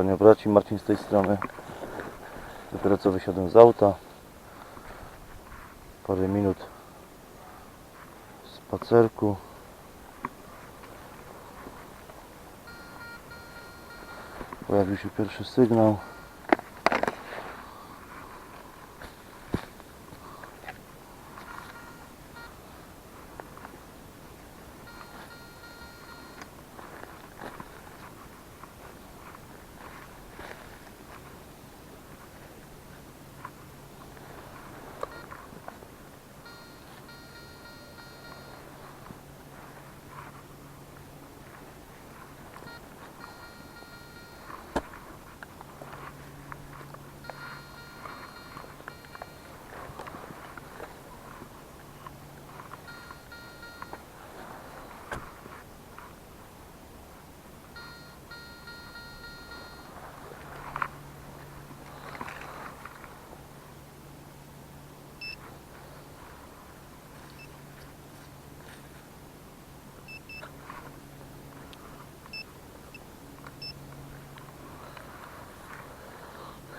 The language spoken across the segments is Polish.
Kompania braci, Marcin z tej strony. Dopiero co wysiadłem z auta. Parę minut spacerku. Pojawił się pierwszy sygnał.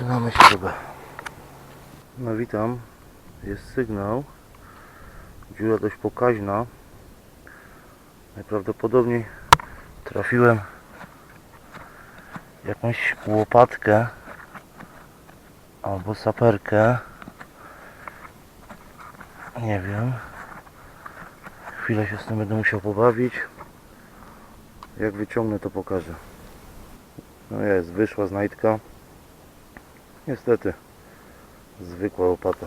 Mamy śrubę. No witam. Jest sygnał. Dziura dość pokaźna. Najprawdopodobniej trafiłem jakąś łopatkę albo saperkę. Nie wiem. Chwilę się z tym będę musiał pobawić. Jak wyciągnę to pokażę. No jest, wyszła znajdka. Niestety, zwykła łopata.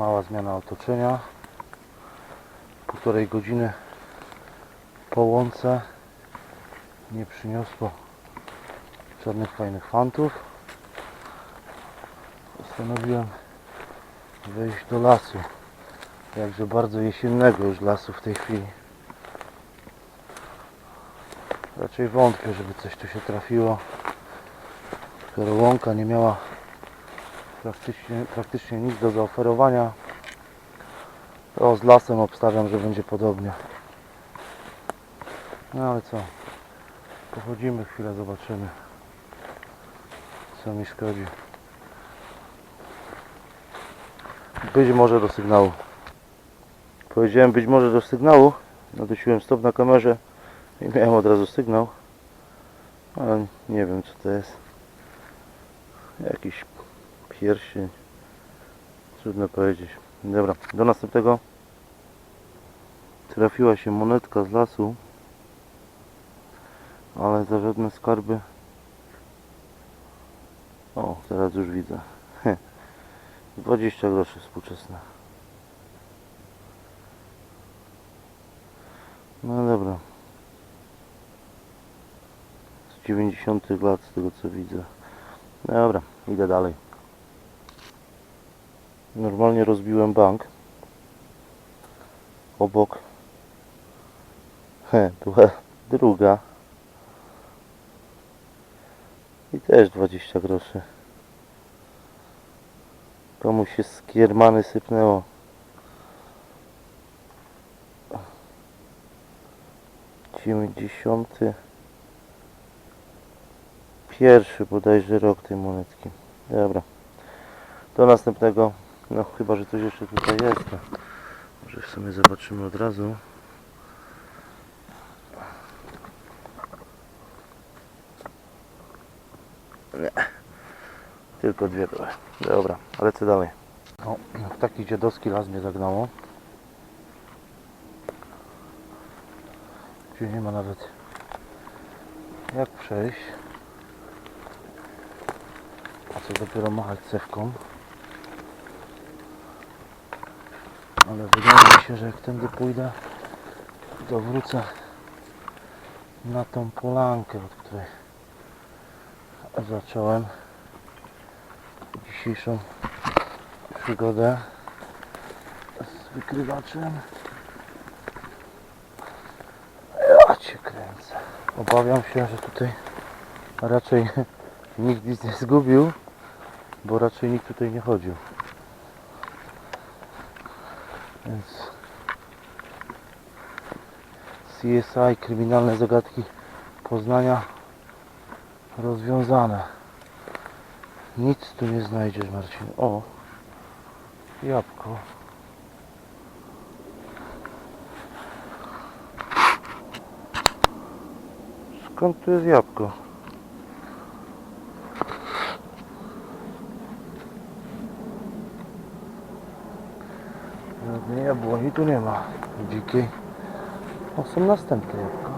Mała zmiana otoczenia. Półtorej godziny po łące nie przyniosło żadnych fajnych fantów. Postanowiłem wejść do lasu. Jakże bardzo jesiennego już lasu w tej chwili. Raczej wątpię, żeby coś tu się trafiło. Skoro łąka nie miała praktycznie, praktycznie nic do zaoferowania. To z lasem obstawiam, że będzie podobnie. No ale co? Pochodzimy chwilę, zobaczymy. Co mi szkodzi. Być może do sygnału. Powiedziałem być może do sygnału. Nadusiłem stop na kamerze i miałem od razu sygnał. Ale nie wiem co to jest. Jakiś pierścień. Trudno powiedzieć. Dobra, do następnego. Trafiła się monetka z lasu. Ale za żadne skarby. O, teraz już widzę. 20 groszy współczesne. No dobra. Z 90 lat z tego co widzę. Dobra, idę dalej. Normalnie rozbiłem bank. Obok. He, była druga. I też 20 groszy. Komuś się z kiermany sypnęło. Dziewięćdziesiąty Pierwszy bodajże rok tej monetki. Dobra. Do następnego. No chyba, że coś jeszcze tutaj jest. No. Może w sumie zobaczymy od razu. Nie. Tylko dwie były. Dobra, lecę dalej. O, w taki dziadowski las mnie zagnało. Gdzie nie ma nawet jak przejść. A co dopiero machać cewką. Ale wydaje mi się, że jak tędy pójdę, to wrócę na tą polankę, od której zacząłem dzisiejszą przygodę z wykrywaczem. Ja cię kręcę. Obawiam się, że tutaj raczej nikt nic nie zgubił, bo raczej nikt tutaj nie chodził. CSI, kryminalne zagadki Poznania rozwiązane. Nic tu nie znajdziesz, Marcin. O, jabłko. Skąd tu jest jabłko? Żadnej jabłoni tu nie ma. Dzikiej. O, są następne jabłka.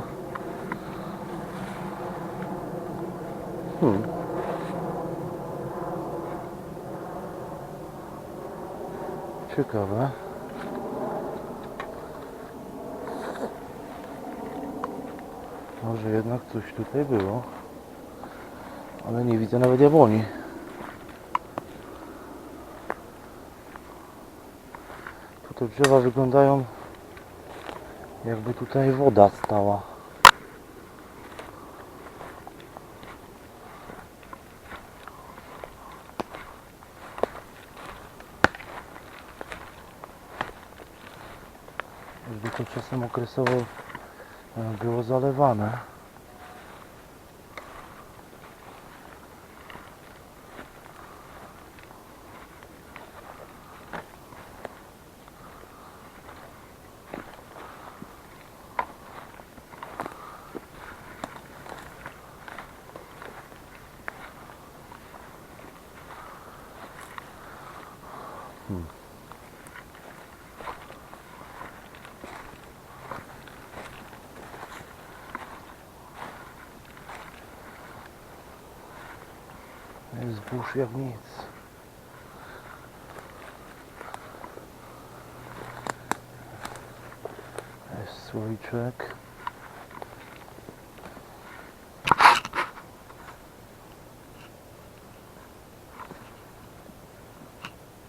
Hmm. Ciekawe. Może jednak coś tutaj było. Ale nie widzę nawet jabłoni. Te drzewa wyglądają jakby tutaj woda stała. Jakby to czasem okresowo e, było zalewane. Jest burz jak nic. Jest słoiczek.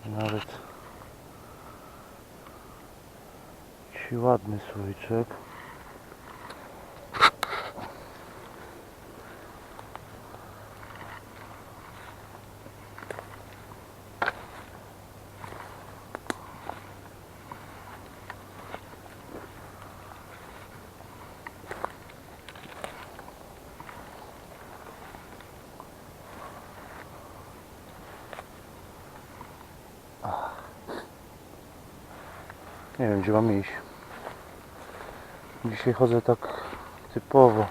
Nawet ci ładny słoiczek. Nie wiem gdzie mam iść. Dzisiaj chodzę tak typowo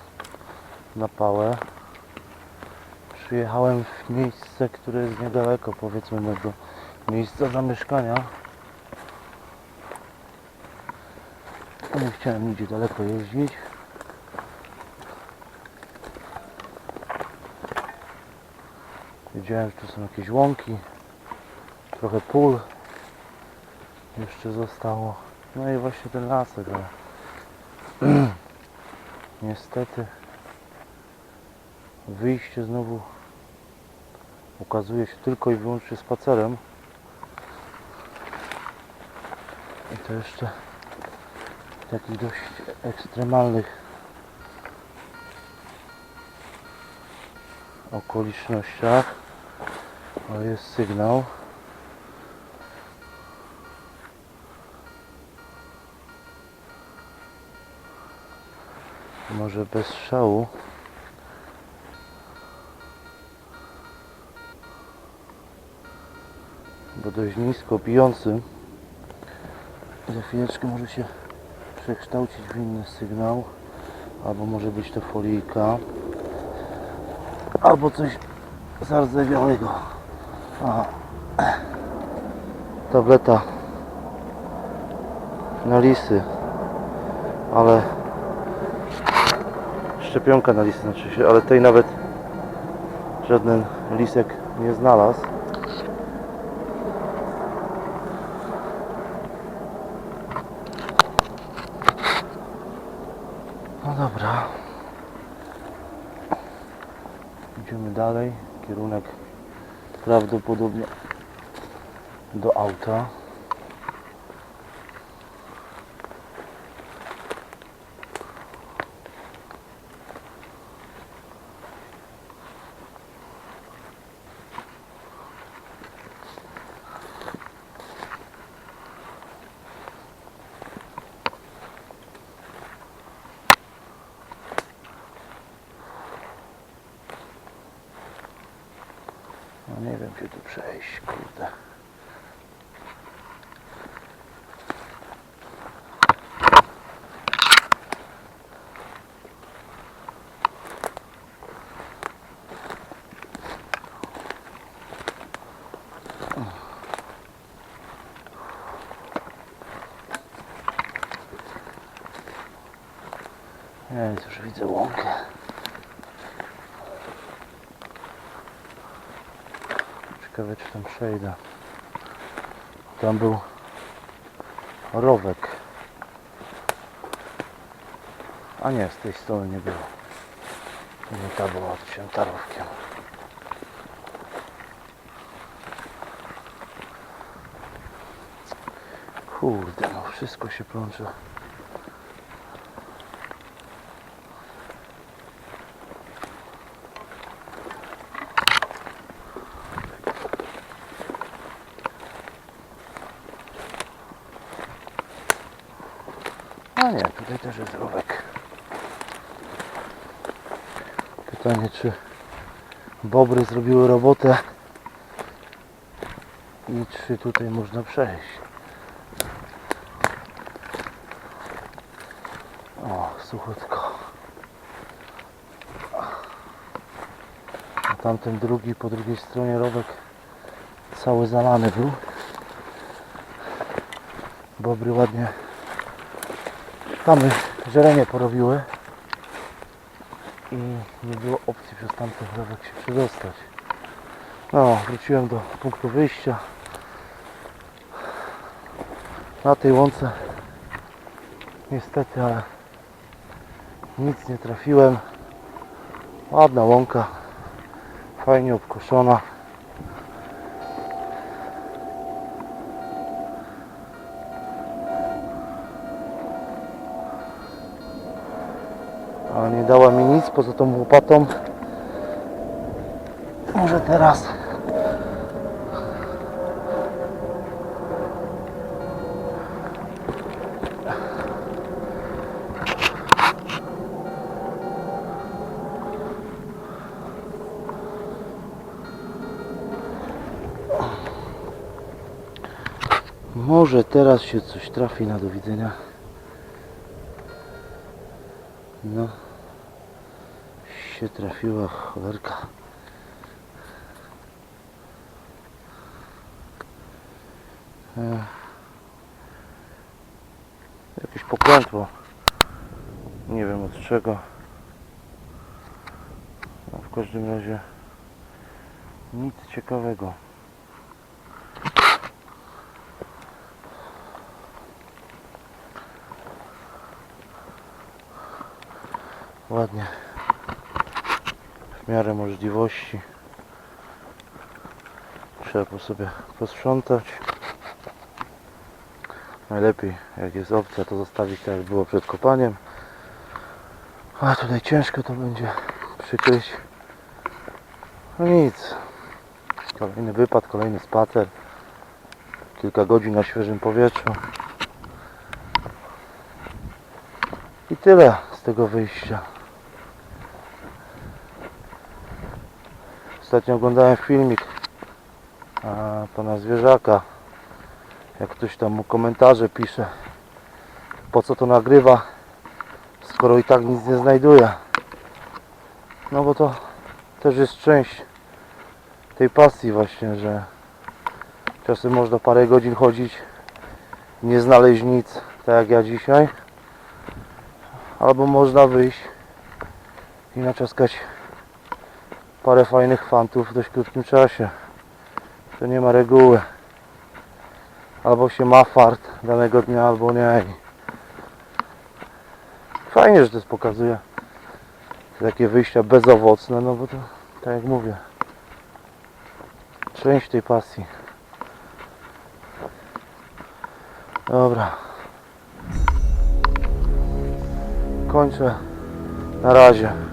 na pałę. Przyjechałem w miejsce, które jest niedaleko powiedzmy mego miejsca zamieszkania. Nie chciałem nigdzie daleko jeździć. Wiedziałem, że tu są jakieś łąki, trochę pól jeszcze zostało. No i właśnie ten lasek, ale niestety wyjście znowu ukazuje się tylko i wyłącznie spacerem. I to jeszcze w takich dość ekstremalnych okolicznościach. O, jest sygnał. Może bez szału. Bo dość nisko bijący. Za chwileczkę może się przekształcić w inny sygnał. Albo może być to folijka. Albo coś zardzewiałego. Aha. Tableta na lisy. Ale szczepionka na lisy znaczy się, ale tej nawet żaden lisek nie znalazł. No dobra. Idziemy dalej. Kierunek prawdopodobnie do auta. No nie wiem, gdzie tu przejść, kurde. Nie, już widzę łąkę. Ciekawe czy tam przejdę. Tam był rowek. A nie, z tej strony nie było. Nie ta była od ciętarówkiem. Kurde, no wszystko się plącze. A nie, tutaj też jest rowek. Pytanie, czy bobry zrobiły robotę i czy tutaj można przejść. O, suchutko. A tamten drugi, po drugiej stronie rowek cały zalany był. Bobry ładnie Tamy zielenie porobiły i nie było opcji przez tamten rowek się przedostać. No, wróciłem do punktu wyjścia. Na tej łące niestety, ale nic nie trafiłem. Ładna łąka, fajnie obkoszona. Ale nie dała mi nic poza tą łopatą. Może teraz. Może teraz się coś trafi na do widzenia. No się trafiła cholerka. Ech. Jakieś pokrętło. Nie wiem od czego. No, w każdym razie nic ciekawego. Ładnie. W miarę możliwości. Trzeba po sobie posprzątać. Najlepiej jak jest opcja to zostawić tak jak było przed kopaniem. A tutaj ciężko to będzie przykryć. No nic. Kolejny wypad, kolejny spacer. Kilka godzin na świeżym powietrzu. I tyle z tego wyjścia Ostatnio oglądałem filmik a, na pana zwierzaka. Jak ktoś tam mu komentarze pisze, po co to nagrywa, skoro i tak nic nie znajduje. No bo to też jest część tej pasji właśnie, że czasem można parę godzin chodzić, nie znaleźć nic, tak jak ja dzisiaj. Albo można wyjść i naczaskać parę fajnych fantów w dość krótkim czasie. To nie ma reguły. Albo się ma fart danego dnia, albo nie. Fajnie, że to pokazuje takie wyjścia bezowocne, no bo to tak jak mówię, część tej pasji. Dobra. Kończę. Na razie.